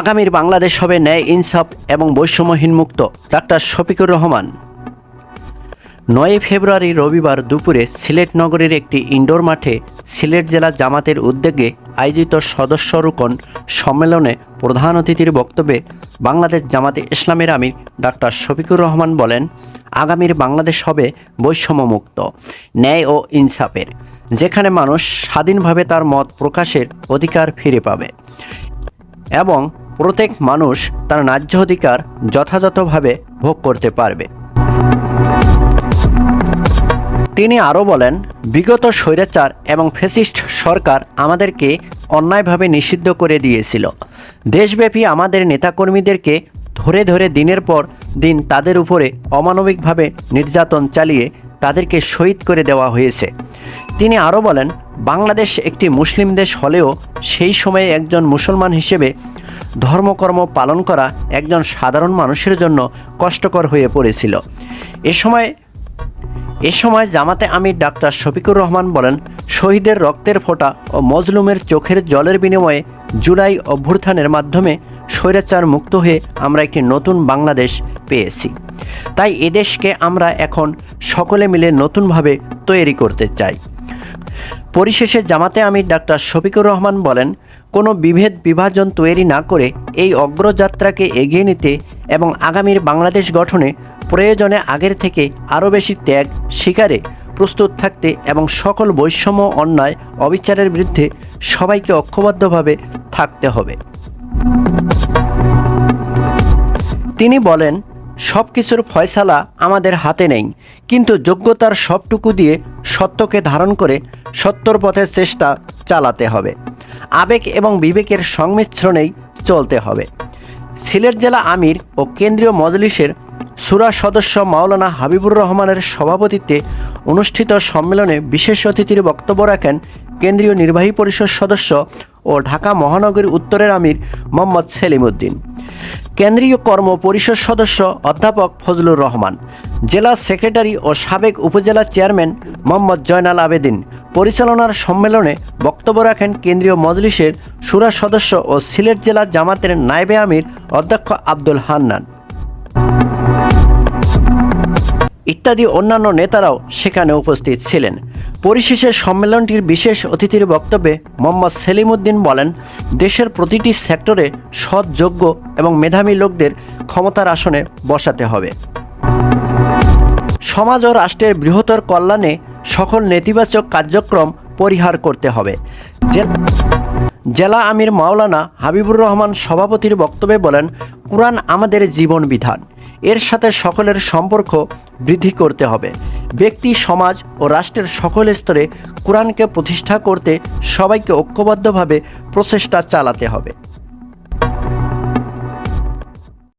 আগামীর বাংলাদেশ হবে ন্যায়, ইনসাফ এবং বৈষম্যহীন মুক্ত। ডাক্তার শফিকুর রহমান। নয় ফেব্রুয়ারি রবিবার দুপুরে সিলেট নগরীর একটি ইনডোর মাঠে সিলেট জেলা জামাতের উদ্যোগে আয়োজিত সদস্য রুকন সম্মেলনে প্রধান অতিথির বক্তব্যে বাংলাদেশ জামাতে ইসলামের আমির ডাক্তার শফিকুর রহমান বলেন, আগামীর বাংলাদেশ হবে বৈষম্যমুক্ত, ন্যায় ও ইনসাফের, যেখানে মানুষ স্বাধীনভাবে তার মত প্রকাশের অধিকার ফিরে পাবে। এবং প্রত্যেক মানুষ তার ন্যায্য অধিকার যথাযথভাবে ভোগ করতে পারবে। তিনি আরও বলেন, বিগত স্বৈরাচার এবং ফেসিস্ট সরকার আমাদেরকে অন্যায়ভাবে নিষিদ্ধ করে দিয়েছিল। দেশব্যাপী আমাদের নেতাকর্মীদেরকে ধরে ধরে দিনের পর দিন তাদের উপরে অমানবিকভাবে নির্যাতন চালিয়ে তাদেরকে শহীদ করে দেওয়া হয়েছে। তিনি আরও বলেন, বাংলাদেশ একটি মুসলিম দেশ হলেও সেই সময়ে একজন মুসলমান হিসেবে ধর্মকর্ম পালন করা একজন সাধারণ মানুষের জন্য কষ্টকর হয়ে পড়েছিল। এ সময় এ সময় জামাতে আমির ডাক্তার শফিকুর রহমান বলেন, শহীদের রক্তের ফোঁটা ও মজলুমের চোখের জলের বিনিময়ে জুলাই অভ্যুত্থানের মাধ্যমে স্বৈরাচার মুক্ত হয়ে আমরা একটি নতুন বাংলাদেশ পেয়েছি। তাই এদেশকে আমরা এখন সকলে মিলে নতুনভাবে তৈরি করতে চাই। পরিশেষে জামাতে আমির ডাক্তার শফিকুর রহমান বলেন কোনো বিভেদ বিভাজন তৈরি না করে এই অগ্রযাত্রাকে এগিয়ে নিতে এবং আগামীর বাংলাদেশ গঠনে প্রয়োজনে আগের থেকে আরও বেশি ত্যাগ, শিকারে প্রস্তুত থাকতে এবং সকল বৈষম্য, অন্যায়, অবিচারের বিরুদ্ধে সবাইকে ঐক্যবদ্ধভাবে থাকতে হবে। তিনি বলেন সব কিছুর ফয়সালা আমাদের হাতে নেই, কিন্তু যোগ্যতার সবটুকু দিয়ে সত্যকে ধারণ করে সত্যর পথের চেষ্টা চালাতে হবে। আবেগ এবং বিবেকের সংমিশ্রণেই চলতে হবে। সিলেট জেলা আমির ও কেন্দ্রীয় মজলিসের সুরা সদস্য মাওলানা হাবিবুর রহমানের সভাপতিত্বে অনুষ্ঠিত সম্মেলনে বিশেষ অতিথির বক্তব্য রাখেন কেন্দ্রীয় নির্বাহী পরিষদ সদস্য ও ঢাকা মহানগরী উত্তরের আমির মোহাম্মদ সেলিম উদ্দিন কেন্দ্রীয় কর্ম পরিষদ সদস্য অধ্যাপক ফজলুর রহমান, জেলা সেক্রেটারি ও সাবেক উপজেলা চেয়ারম্যান মোহাম্মদ জয়নাল আবেদিন পরিচালনার সম্মেলনে বক্তব্য রাখেন কেন্দ্রীয় মজলিসের সুরা সদস্য ও সিলেট জেলা জামাতের নায়েবে আমির অধ্যক্ষ আব্দুল হান্নান। ইত্যাদি অন্যান্য নেতারাও সেখানে উপস্থিত ছিলেন। পরিশেষে সম্মেলনটির বিশেষ অতিথির বক্তব্যে মোহাম্মদ সেলিমউদ্দিন বলেন, দেশের প্রতিটি সেক্টরে সৎ, যোগ্য এবং মেধাবী লোকদের ক্ষমতার আসনে বসাতে হবে। সমাজ ও রাষ্ট্রের বৃহত্তর কল্যাণে সকল নেতিবাচক কার্যক্রম পরিহার করতে হবে। জেলা আমির মাওলানা হাবিবুর রহমান সভাপতির বক্তব্যে বলেন, কোরআন আমাদের জীবন বিধান। এর সাথে সকলের সম্পর্ক বৃদ্ধি করতে হবে। ব্যক্তি, সমাজ ও রাষ্ট্রের সকল স্তরে কোরআনকে প্রতিষ্ঠা করতে সবাইকে ঐক্যবদ্ধভাবে প্রচেষ্টা চালাতে হবে।